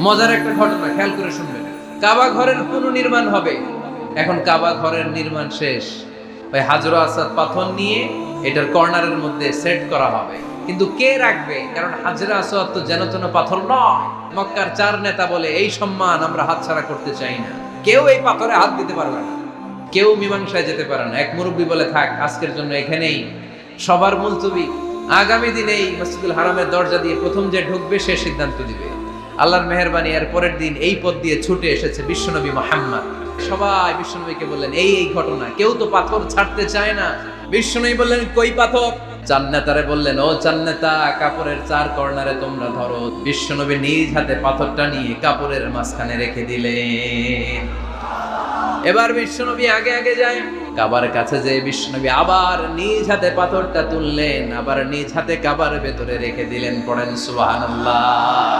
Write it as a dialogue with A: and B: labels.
A: মজার একটা ঘটনা, খেয়াল করে শুনবেন। কাবা ঘরের পুনর্নির্মাণ হবে? এখন কাবা ঘরের নির্মাণ শেষ। ওই হাজর আসাদ পাথর নিয়ে এটার কর্নারের মধ্যে সেট করা হবে। কিন্তু কে রাখবে? কারণ হাজরা আসাদ তো যেন তেন পাথর নয়। মক্কার চার নেতা বলে, এই সম্মান আমরা হাতছাড়া করতে চাই না। কেউ এই পাথরে হাত দিতে পারবে না। কেউ মীমাংসায় যেতে পারে না। এক মুরব্বী বলে, থাক, আজকের জন্য এখানেই সবার মুলতবি। আগামী দিনে এই মসজিদুল হারামের দরজা দিয়ে প্রথম যে ঢুকবে, সে সিদ্ধান্ত দিবে। আল্লাহর মেহরবানি এর পরের দিন এই পথ দিয়ে ছুটে এসেছে বিশ্বনবী মোহাম্মদ। সবাই বিশ্বনবীকে বললেন, এই এই ঘটনা, কেউ তো পাথর ছাড়তে চায় না। বিশ্বনবী বললেন, কই পাথর? চান্নেতারে বললেন, ও চান্নেতা কাপড়ের চার কর্নারে তোমরা ধরো। বিশ্বনবী নিজ হাতে পাথরটা নিয়ে কাপড়ের মাঝখানে রেখে দিলেন। এবার বিশ্বনবী আগে আগে যায়। কাবার কাছে যে বিশ্বনবী আবার নিজ হাতে পাথরটা তুললেন, আবার নিজ হাতে কাবার ভেতরে রেখে দিলেন, পড়েন সুবহানাল্লাহ।